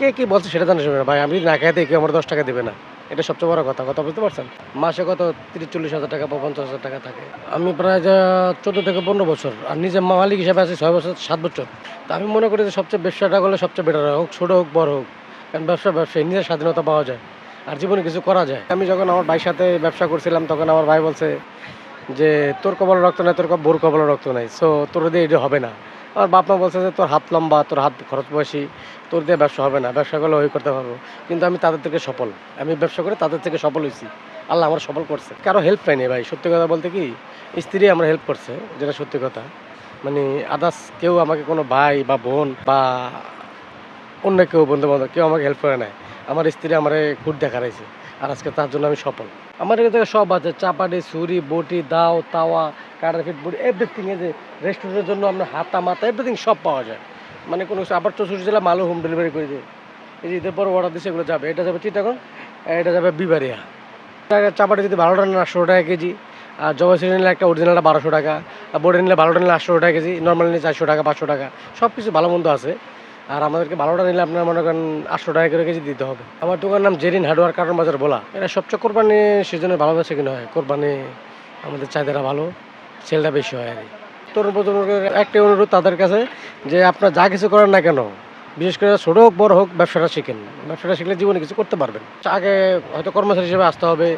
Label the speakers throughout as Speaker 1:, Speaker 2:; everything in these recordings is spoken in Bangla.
Speaker 1: কে কি বলছে সেটা জানা শুনে না। ভাই, আমি না খাইতে কেউ আমার দশ টাকা দেবে না। এটা সবচেয়ে বড় কথা। কথা বুঝতে পারছেন? মাসে কত? তিরিশ চল্লিশ হাজার টাকা বা পঞ্চাশ হাজার টাকা থাকে। আমি প্রায় যা চোদ্দ থেকে পনেরো বছর, আর নিজে মালিক হিসাবে আছি ছয় বছর, সাত বছর। তা আমি মনে করি যে সবচেয়ে ব্যবসাটা করলে সবচেয়ে বেটার হোক ছোটো হোক, বড় হোক। কারণ ব্যবসা ব্যবসায় নিজের স্বাধীনতা পাওয়া যায়, আর জীবনে কিছু করা যায়। আমি যখন আমার ভাইয়ের সাথে ব্যবসা করছিলাম, তখন আমার ভাই বলছে যে, তোর কপালে রক্ত নাই, তোর বোর কপালে রক্ত নাই। সো তোর দিয়ে এটা হবে না। আমার বাপ মা বলছে যে তোর হাত লম্বা, তোর হাত খরচ বয়সী, তোর দিয়ে ব্যবসা হবে না ব্যবসা করলে ওই করতে পারব। কিন্তু আমি তাদের থেকে সফল। আমি ব্যবসা করে তাদের থেকে সফল হয়েছি। আল্লাহ আমার সফল করছে। কারও হেল্প পাইনি ভাই। সত্যি কথা বলতে কি, স্ত্রী আমার হেল্প করছে, যেটা সত্যি কথা। মানে আদার্স কেউ আমাকে কোনো ভাই বা বোন বা অন্য কেউ বন্ধু বান্ধব কেউ আমাকে হেল্প করে নাই। আমার স্ত্রী আমার খুঁট দেখা রয়েছে আর আজকে তার জন্য আমি সফল। আমার এখানে সব আছে, চাপাটি, ছুরি, বটি, দাও, তাওয়া, কাটার ফিট, বটি এভরিথিং এই যে রেস্টুরেন্টের জন্য আপনার হাতা, মাথা এভরিথিং সব পাওয়া যায়। মানে কোনো আবার চৌষট্টি জেলা মালও হোম ডেলিভারি করে দেয় এই যে ঈদের পর অর্ডার দিচ্ছে এগুলো যাবে। এটা যাবে চিটাগং, এটা যাবে বিবারিয়া চাপাটি যদি বারোটা নেন আটশো টাকা কেজি। আর জবা সিরি নিলে একটা অরিজিনালটা বারোশো টাকা। আর বোর্ডে নিলে ভালোটা নিলে আটশো টাকা কেজি। নর্মাল নিলে চারশো টাকা, পাঁচশো টাকা। সব কিছু ভালো মন্দ আছে। আর আমাদেরকে ভালোটা নিলে আপনার মনে করেন আটশো টাকা করে কেজি দিতে হবে। আমার দোকানের নাম জেরিন হার্ডওয়ার কারণ বাজার বলা। এটা সবচেয়ে কোরবানি সিজনে ভালো বেছে কিনা হয়। কোরবানি আমাদের চাহিদাটা ভালো, সেলটা বেশি হয় আর তরুণ প্রজন্মকে একটাই অনুরোধ তাদের কাছে যে আপনার যা কিছু করেন না কেন, বিশেষ করে ছোট হোক, বড় হোক, ব্যবসাটা শিখেন। ব্যবসাটা শিখলে জীবনে কিছু করতে পারবেন। আগে হয়তো কর্মচারী হিসেবে আসতে হবে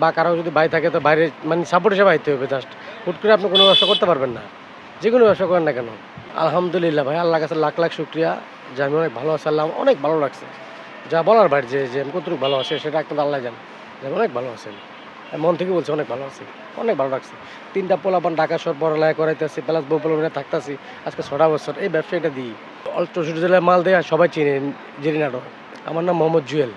Speaker 1: বা কারও যদি বাড়ি থাকে তো বাইরে মানে সাপোর্ট হিসেবে আইতে হবে জাস্ট হুট করে আপনি কোনো ব্যবসা করতে পারবেন না। যে কোনো ব্যবসা করেন না কেন। আলহামদুলিল্লাহ ভাই আল্লাহ কাছে লাখ লাখ শুক্রিয়া। যে আমি অনেক ভালো আছি, আল্লাহ অনেক ভালো লাগছে যা বলার বাইরে যে যে আমি কতটুকু ভালো আছে, সেটা একদম আল্লাহ জান। যে আমি অনেক ভালো আছেন আমি। মন থেকে বলছি অনেক ভালো আছি, অনেক ভালো লাগছে তিনটা পোল পোলাপান ঢাকা শহর পড়ালেখা করাইতেছি, প্লাস বউ থাকতেছি, আজকে ছটা বছর। এই ব্যবসাটা দিই। অল্প চৌষট্টি জেলায় মাল দেয় সবাই চিনে জেরিনাটো আমার নাম মোহাম্মদ জুয়েল।